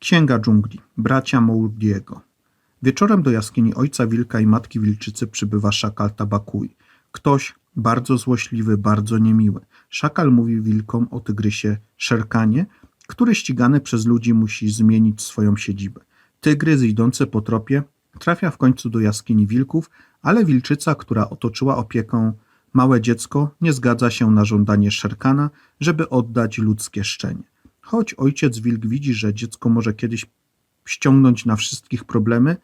Księga dżungli. Bracia Maudiego. Wieczorem do jaskini ojca wilka i matki wilczycy przybywa szakal Tabakui. Ktoś bardzo złośliwy, bardzo niemiły. Szakal mówi wilkom o tygrysie Szerkanie, który ścigany przez ludzi musi zmienić swoją siedzibę. Tygrys idący po tropie trafia w końcu do jaskini wilków, ale wilczyca, która otoczyła opieką małe dziecko, nie zgadza się na żądanie Szerkana, żeby oddać ludzkie szczenie. Choć ojciec wilk widzi, że dziecko może kiedyś ściągnąć na wszystkich problemy,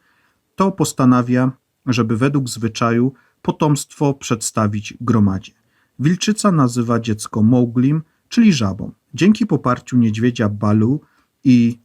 to postanawia, żeby według zwyczaju potomstwo przedstawić gromadzie. Wilczyca nazywa dziecko Mowglim, czyli żabą. Dzięki poparciu niedźwiedzia Balu i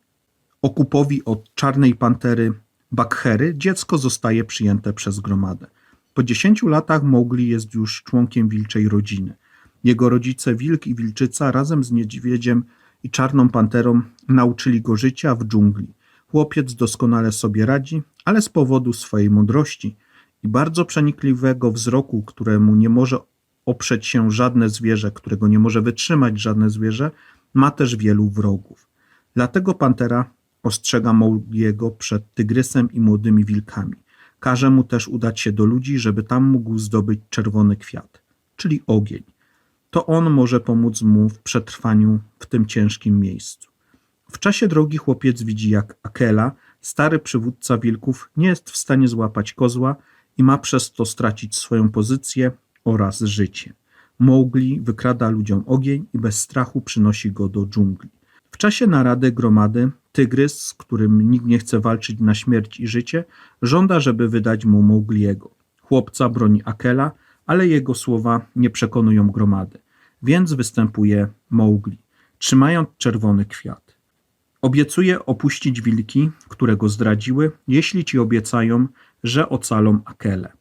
okupowi od czarnej pantery Bakhery, dziecko zostaje przyjęte przez gromadę. Po 10 latach Mowgli jest już członkiem wilczej rodziny. Jego rodzice wilk i wilczyca razem z niedźwiedziem i czarną panterą nauczyli go życia w dżungli. Chłopiec doskonale sobie radzi, ale z powodu swojej mądrości i bardzo przenikliwego wzroku, któremu nie może oprzeć się żadne zwierzę, którego nie może wytrzymać żadne zwierzę, ma też wielu wrogów. Dlatego pantera ostrzega Mowgliego przed tygrysem i młodymi wilkami. Każe mu też udać się do ludzi, żeby tam mógł zdobyć czerwony kwiat, czyli ogień. To on może pomóc mu w przetrwaniu w tym ciężkim miejscu. W czasie drogi chłopiec widzi, jak Akela, stary przywódca wilków, nie jest w stanie złapać kozła i ma przez to stracić swoją pozycję oraz życie. Mowgli wykrada ludziom ogień i bez strachu przynosi go do dżungli. W czasie narady gromady tygrys, z którym nikt nie chce walczyć na śmierć i życie, żąda, żeby wydać mu Mowgliego. Chłopca broni Akela, ale jego słowa nie przekonują gromady, więc występuje Mowgli, trzymając czerwony kwiat. Obiecuje opuścić wilki, które go zdradziły, jeśli ci obiecają, że ocalą Akelę.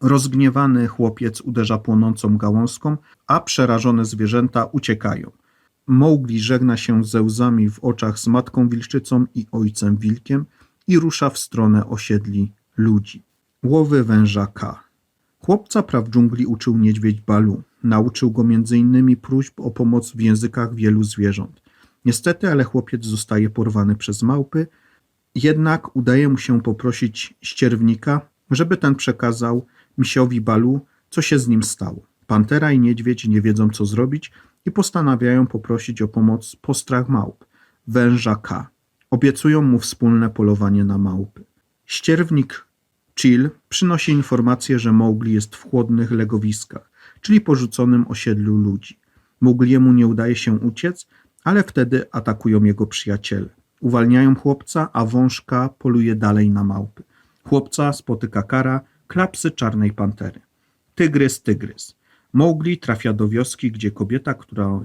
Rozgniewany chłopiec uderza płonącą gałązką, a przerażone zwierzęta uciekają. Mowgli żegna się ze łzami w oczach z matką wilczycą i ojcem wilkiem i rusza w stronę osiedli ludzi. Łowy węża K. Chłopca praw dżungli uczył niedźwiedź Balu. Nauczył go m.in. próśb o pomoc w językach wielu zwierząt. Niestety, ale chłopiec zostaje porwany przez małpy, jednak udaje mu się poprosić ścierwnika, żeby ten przekazał misiowi Balu, co się z nim stało. Pantera i niedźwiedź nie wiedzą, co zrobić i postanawiają poprosić o pomoc postrach małp, węża K. Obiecują mu wspólne polowanie na małpy. Ścierwnik Chill przynosi informację, że Mowgli jest w chłodnych legowiskach, czyli porzuconym osiedlu ludzi. Mowgliemu nie udaje się uciec, ale wtedy atakują jego przyjaciele. Uwalniają chłopca, a wążka poluje dalej na małpy. Chłopca spotyka kara, klapsy czarnej pantery. Tygrys, tygrys. Mowgli trafia do wioski, gdzie kobieta, która,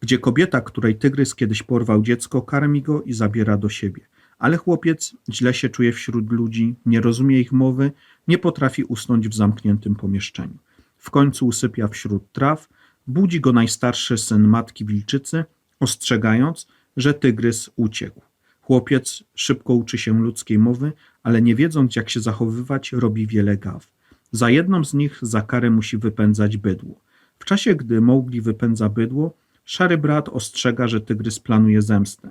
gdzie kobieta, której tygrys kiedyś porwał dziecko, karmi go i zabiera do siebie. Ale chłopiec źle się czuje wśród ludzi, nie rozumie ich mowy, nie potrafi usnąć w zamkniętym pomieszczeniu. W końcu usypia wśród traw, budzi go najstarszy syn matki wilczycy, ostrzegając, że tygrys uciekł. Chłopiec szybko uczy się ludzkiej mowy, ale nie wiedząc jak się zachowywać, robi wiele gaw. Za jedną z nich za karę musi wypędzać bydło. W czasie, gdy Mowgli wypędza bydło, szary brat ostrzega, że tygrys planuje zemstę.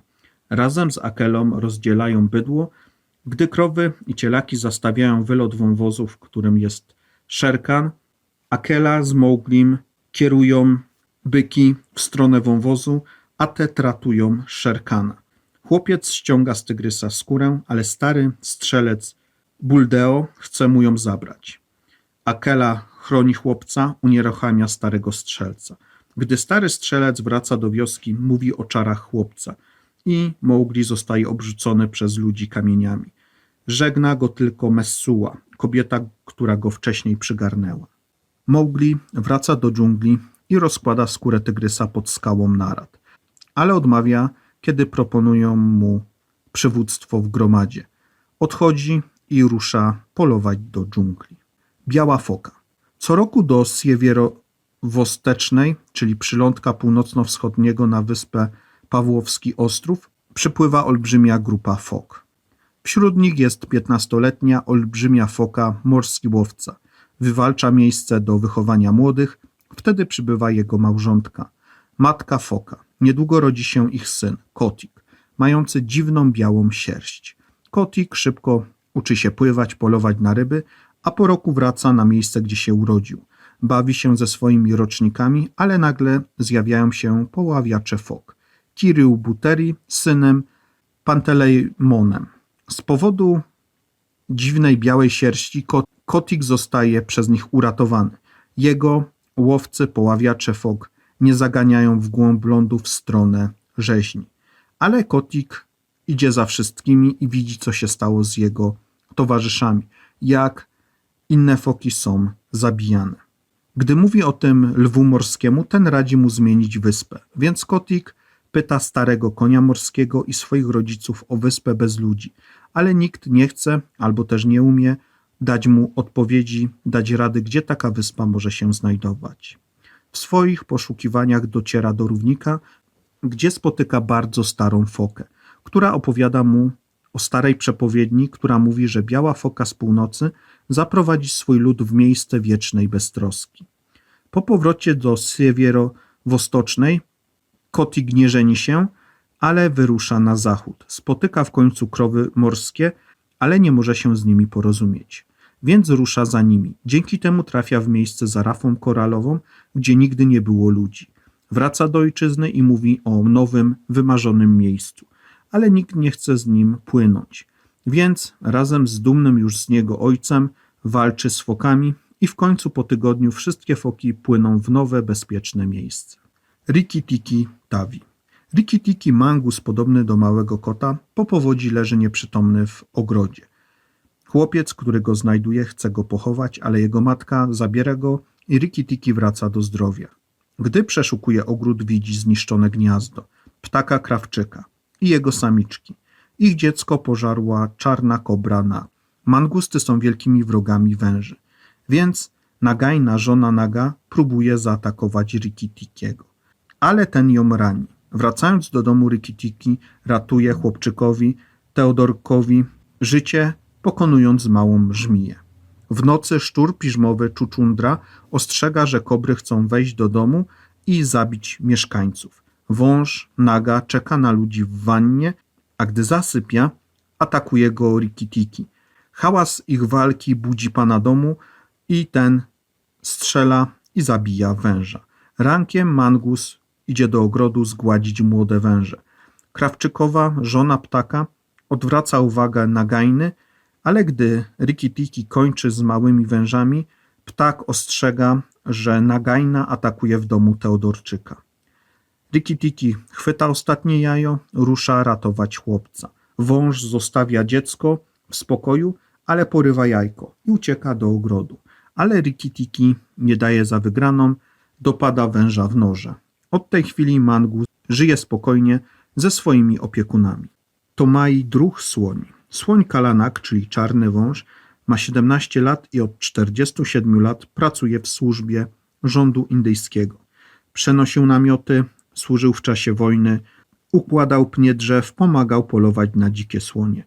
Razem z Akelą rozdzielają bydło, gdy krowy i cielaki zastawiają wylot wąwozu, w którym jest Szerkan, Akela z Mowglim kierują byki w stronę wąwozu, a te tratują Szerkana. Chłopiec ściąga z tygrysa skórę, ale stary strzelec Buldeo chce mu ją zabrać. Akela chroni chłopca, unieruchamia starego strzelca. Gdy stary strzelec wraca do wioski, mówi o czarach chłopca i Mowgli zostaje obrzucony przez ludzi kamieniami. Żegna go tylko Messua, kobieta, która go wcześniej przygarnęła. Mowgli wraca do dżungli i rozkłada skórę tygrysa pod skałą narad, ale odmawia, kiedy proponują mu przywództwo w gromadzie. Odchodzi i rusza polować do dżungli. Biała foka. Co roku do Siewierowostecznej, czyli przylądka północno-wschodniego na wyspę Pawłowski Ostrów, przypływa olbrzymia grupa fok. Wśród nich jest piętnastoletnia olbrzymia foka morski łowca. Wywalcza miejsce do wychowania młodych, wtedy przybywa jego małżonka, matka foka. Niedługo rodzi się ich syn, Kotik. mający dziwną białą sierść. Kotik szybko uczy się pływać, polować na ryby, a po roku wraca na miejsce, gdzie się urodził. Bawi się ze swoimi rocznikami, ale nagle zjawiają się poławiacze fok. Kirył Buteri z synem Pantelejmonem. Z powodu dziwnej białej sierści kot, kotik zostaje przez nich uratowany. Jego łowcy, poławiacze fok nie zaganiają w głąb lądu w stronę rzeźni. Ale kotik idzie za wszystkimi i widzi, co się stało z jego towarzyszami, jak inne foki są zabijane. Gdy mówi o tym lwu morskiemu, ten radzi mu zmienić wyspę, więc kotik pyta starego konia morskiego i swoich rodziców o wyspę bez ludzi, ale nikt nie chce albo też nie umie dać mu odpowiedzi, dać rady, gdzie taka wyspa może się znajdować. W swoich poszukiwaniach dociera do równika, gdzie spotyka bardzo starą fokę, która opowiada mu o starej przepowiedni, która mówi, że biała foka z północy zaprowadzi swój lud w miejsce wiecznej beztroski. Po powrocie do Siewierowostocznej Kotik nie żeni się, ale wyrusza na zachód. Spotyka w końcu krowy morskie, ale nie może się z nimi porozumieć. Więc rusza za nimi. Dzięki temu trafia w miejsce za rafą koralową, gdzie nigdy nie było ludzi. Wraca do ojczyzny i mówi o nowym, wymarzonym miejscu, ale nikt nie chce z nim płynąć. Więc razem z dumnym już z niego ojcem walczy z fokami i w końcu po tygodniu wszystkie foki płyną w nowe, bezpieczne miejsce. Rikitiki Tawi. Rikitiki mangus podobny do małego kota po powodzi leży nieprzytomny w ogrodzie. Chłopiec, który go znajduje, chce go pochować, ale jego matka zabiera go i Rikitiki wraca do zdrowia. Gdy przeszukuje ogród, widzi zniszczone gniazdo, ptaka krawczyka i jego samiczki. Ich dziecko pożarła czarna kobra na. Mangusty są wielkimi wrogami węży, więc Nagajna, żona Naga, próbuje zaatakować Rikitikiego. Ale ten ją rani. Wracając do domu Rikitiki, ratuje chłopczykowi, Teodorkowi, życie, pokonując małą żmiję. W nocy szczur piżmowy Czuczundra ostrzega, że kobry chcą wejść do domu i zabić mieszkańców. Wąż Naga czeka na ludzi w wannie, a gdy zasypia, atakuje go Rikitiki. Hałas ich walki budzi pana domu i ten strzela i zabija węża. Rankiem Mangus idzie do ogrodu zgładzić młode węże. Krawczykowa, żona ptaka, odwraca uwagę Nagajny, ale gdy Rikitiki kończy z małymi wężami, ptak ostrzega, że Nagajna atakuje w domu Teodorczyka. Rikitiki chwyta ostatnie jajo, rusza ratować chłopca. Wąż zostawia dziecko w spokoju, ale porywa jajko i ucieka do ogrodu. Ale Rikitiki nie daje za wygraną, dopada węża w noże. Od tej chwili Mangus żyje spokojnie ze swoimi opiekunami. Tomai druh słoni. Słoń Kalanak, czyli czarny wąż, ma 17 lat i od 47 lat pracuje w służbie rządu indyjskiego. Przenosił namioty, służył w czasie wojny, układał pnie drzew, pomagał polować na dzikie słonie.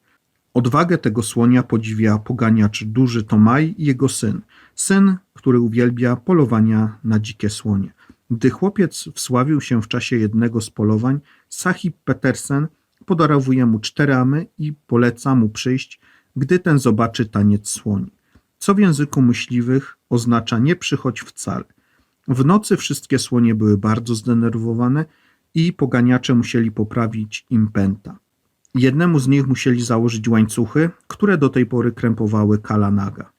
Odwagę tego słonia podziwia poganiacz duży Tomai i jego syn, syn, który uwielbia polowania na dzikie słonie. Gdy chłopiec wsławił się w czasie jednego z polowań, Sahib Petersen podarowuje mu cztery amy i poleca mu przyjść, gdy ten zobaczy taniec słoni. Co w języku myśliwych oznacza nie przychodź wcale. W nocy wszystkie słonie były bardzo zdenerwowane i poganiacze musieli poprawić im pęta. Jednemu z nich musieli założyć łańcuchy, które do tej pory krępowały Kalanaga.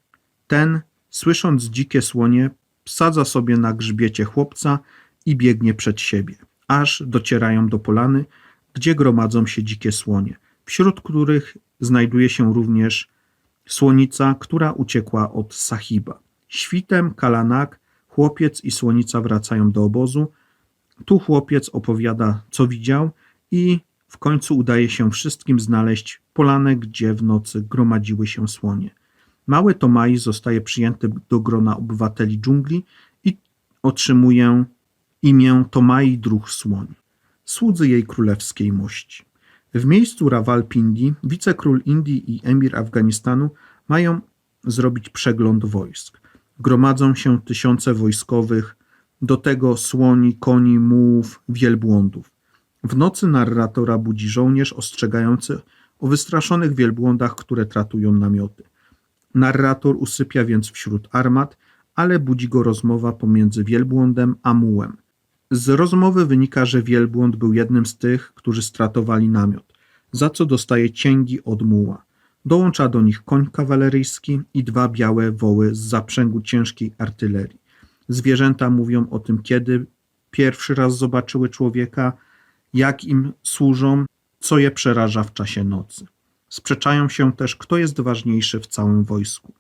Ten, słysząc dzikie słonie, sadza sobie na grzbiecie chłopca i biegnie przed siebie, aż docierają do polany, gdzie gromadzą się dzikie słonie, wśród których znajduje się również słonica, która uciekła od Sahiba. Świtem Kalanak, chłopiec i słonica wracają do obozu. Tu chłopiec opowiada, co widział i w końcu udaje się wszystkim znaleźć polanę, gdzie w nocy gromadziły się słonie. Mały Tomai zostaje przyjęty do grona obywateli dżungli i otrzymuje imię Tomai Druh Słoń, słudzy jej królewskiej mości. W miejscu Rawalpindi wicekról Indii i emir Afganistanu mają zrobić przegląd wojsk. Gromadzą się tysiące wojskowych, do tego słoni, koni, mułów, wielbłądów. W nocy narratora budzi żołnierz ostrzegający o wystraszonych wielbłądach, które tratują namioty. Narrator usypia więc wśród armat, ale budzi go rozmowa pomiędzy wielbłądem a mułem. Z rozmowy wynika, że wielbłąd był jednym z tych, którzy stratowali namiot, za co dostaje cięgi od muła. Dołącza do nich koń kawaleryjski i dwa białe woły z zaprzęgu ciężkiej artylerii. Zwierzęta mówią o tym, kiedy pierwszy raz zobaczyły człowieka, jak im służą, co je przeraża w czasie nocy. Sprzeczają się też, kto jest ważniejszy w całym wojsku.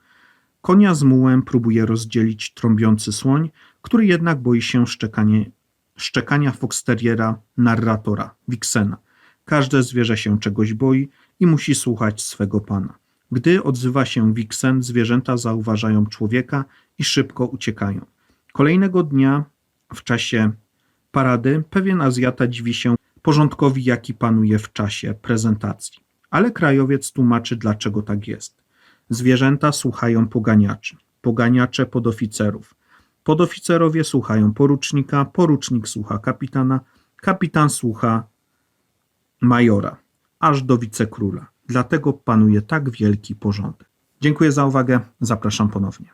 Konia z mułem próbuje rozdzielić trąbiący słoń, który jednak boi się szczekanie, szczekania foxteriera narratora, Wiksena. Każde zwierzę się czegoś boi i musi słuchać swego pana. Gdy odzywa się Wiksen, zwierzęta zauważają człowieka i szybko uciekają. Kolejnego dnia, w czasie parady, pewien Azjata dziwi się porządkowi, jaki panuje w czasie prezentacji. Ale krajowiec tłumaczy, dlaczego tak jest. Zwierzęta słuchają poganiaczy, poganiacze podoficerów. Podoficerowie słuchają porucznika, porucznik słucha kapitana, kapitan słucha majora, aż do wicekróla. Dlatego panuje tak wielki porządek. Dziękuję za uwagę, zapraszam ponownie.